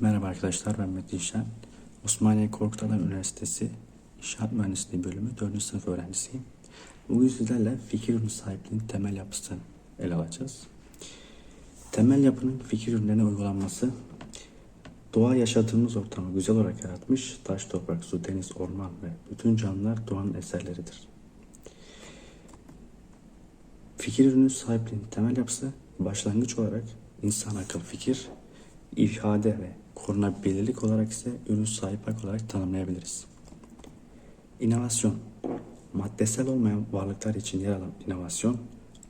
Merhaba arkadaşlar ben Metin Şen. Osmaniye Korkut Adam Üniversitesi İnşaat Mühendisliği bölümü 4. sınıf öğrencisiyim. Bugün sizlerle fikir ürünü sahipliğinin temel yapısını ele alacağız. Temel yapının fikir ürünlerine uygulanması doğa yaşadığımız ortamı güzel olarak yaratmış taş, toprak, su, deniz, orman ve bütün canlılar doğanın eserleridir. Fikir ürünü sahipliğinin temel yapısı başlangıç olarak insan akıl fikir, ifade ve korunabilirlik olarak ise ürün sahip hak olarak tanımlayabiliriz. İnovasyon, maddesel olmayan varlıklar için yer alan inovasyon,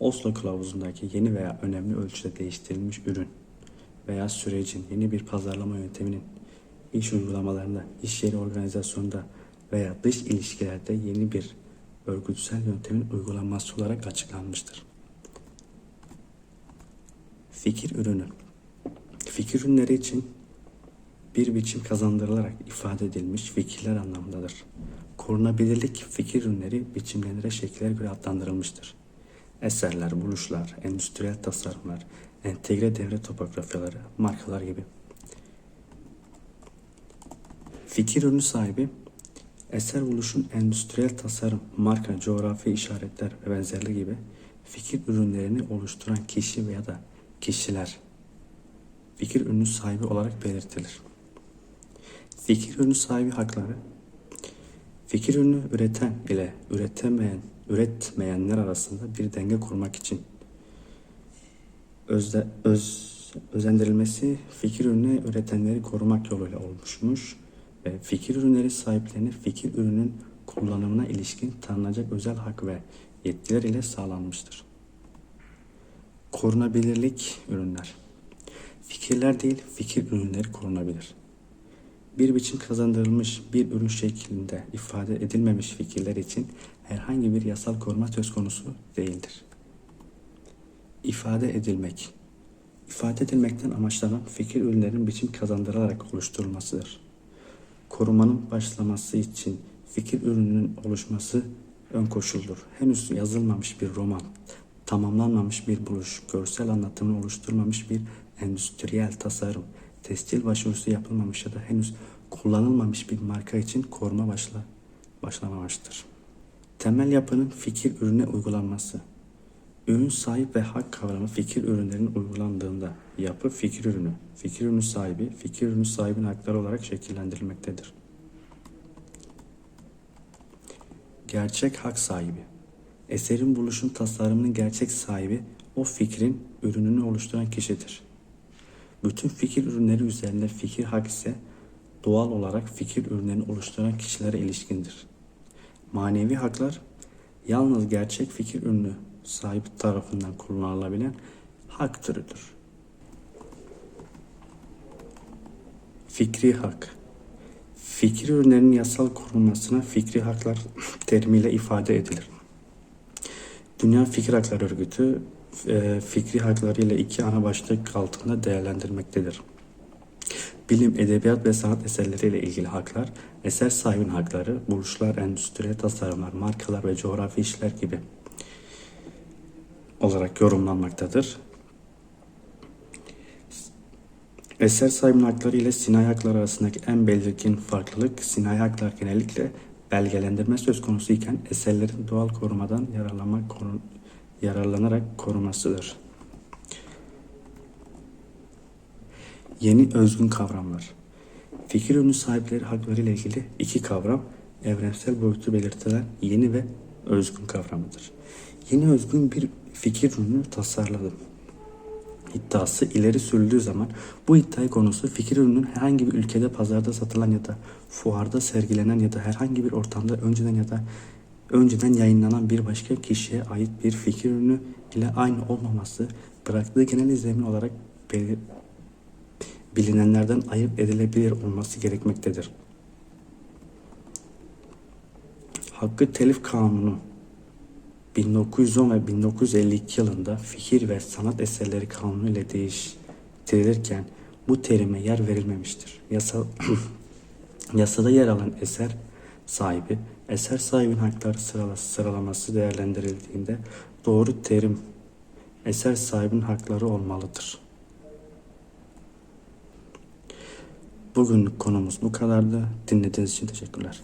Oslo kılavuzundaki yeni veya önemli ölçüde değiştirilmiş ürün veya sürecin yeni bir pazarlama yönteminin iş uygulamalarında, iş yeri organizasyonunda veya dış ilişkilerde yeni bir örgütsel yöntemin uygulanması olarak açıklanmıştır. Fikir ürünü Fikir ürünleri için bir biçim kazandırılarak ifade edilmiş fikirler anlamındadır. Korunabilirlik fikir ürünleri biçimlenire şekillere göre adlandırılmıştır. Eserler, buluşlar, endüstriyel tasarımlar, entegre devre topografyaları, markalar gibi. Fikir ürünü sahibi, eser buluşun endüstriyel tasarım, marka, coğrafi işaretler ve benzerleri gibi fikir ürünlerini oluşturan kişi veya da kişiler fikir ürünü sahibi olarak belirtilir. Fikir ürünü sahibi hakları fikir ürünü üreten ile üretemeyen, üretmeyenler arasında bir denge kurmak için özde, öz, özendirilmesi fikir ürünü üretenleri korumak yoluyla olmuşmuş ve fikir ürünleri sahiplerine fikir ürünün kullanımına ilişkin tanınacak özel hak ve yetkiler ile sağlanmıştır. Korunabilirlik ürünler Fikirler değil, fikir ürünleri korunabilir. Bir biçim kazandırılmış bir ürün şeklinde ifade edilmemiş fikirler için herhangi bir yasal koruma söz konusu değildir. İfade edilmek İfade edilmekten amaçlanan fikir ürünlerin biçim kazandırılarak oluşturulmasıdır. Korumanın başlaması için fikir ürününün oluşması ön koşuldur. Henüz yazılmamış bir roman, tamamlanmamış bir buluş, görsel anlatımını oluşturmamış bir endüstriyel tasarım, tescil başvurusu yapılmamış ya da henüz kullanılmamış bir marka için koruma başla, başlamamıştır. Temel yapının fikir ürüne uygulanması. Ürün sahip ve hak kavramı fikir ürünlerinin uygulandığında yapı fikir ürünü, fikir ürünü sahibi, fikir ürünü sahibinin hakları olarak şekillendirilmektedir. Gerçek hak sahibi. Eserin buluşun tasarımının gerçek sahibi o fikrin ürününü oluşturan kişidir. Bütün fikir ürünleri üzerinde fikir hak ise doğal olarak fikir ürünlerini oluşturan kişilere ilişkindir. Manevi haklar yalnız gerçek fikir ürünü sahibi tarafından kullanılabilen hak türüdür. Fikri hak Fikir ürünlerinin yasal korunmasına fikri haklar terimiyle ifade edilir. Dünya Fikir Hakları Örgütü fikri hakları ile iki ana başlık altında değerlendirmektedir. Bilim, edebiyat ve sanat eserleriyle ilgili haklar, eser sahibinin hakları, buluşlar, endüstriyel tasarımlar, markalar ve coğrafi işler gibi olarak yorumlanmaktadır. Eser sahibinin hakları ile sinayi hakları arasındaki en belirgin farklılık, sinayi haklar genellikle belgelendirme söz konusu iken eserlerin doğal korumadan yararlanma konu, yararlanarak korumasıdır. Yeni özgün kavramlar. Fikir ürünü sahipleri hakları ile ilgili iki kavram evrensel boyutu belirtilen yeni ve özgün kavramıdır. Yeni özgün bir fikir ürünü tasarladım iddiası ileri sürüldüğü zaman bu iddiayı konusu fikir ürünün herhangi bir ülkede pazarda satılan ya da fuarda sergilenen ya da herhangi bir ortamda önceden ya da önceden yayınlanan bir başka kişiye ait bir fikir ürünü ile aynı olmaması bıraktığı genel izlemin olarak bilinenlerden ayırt edilebilir olması gerekmektedir. Hakkı Telif Kanunu 1910 ve 1952 yılında fikir ve sanat eserleri kanunu ile değiştirilirken bu terime yer verilmemiştir. Yasa, yasada yer alan eser sahibi, eser sahibinin hakları sıralaması değerlendirildiğinde doğru terim eser sahibinin hakları olmalıdır. Bugünlük konumuz bu kadardı. Dinlediğiniz için teşekkürler.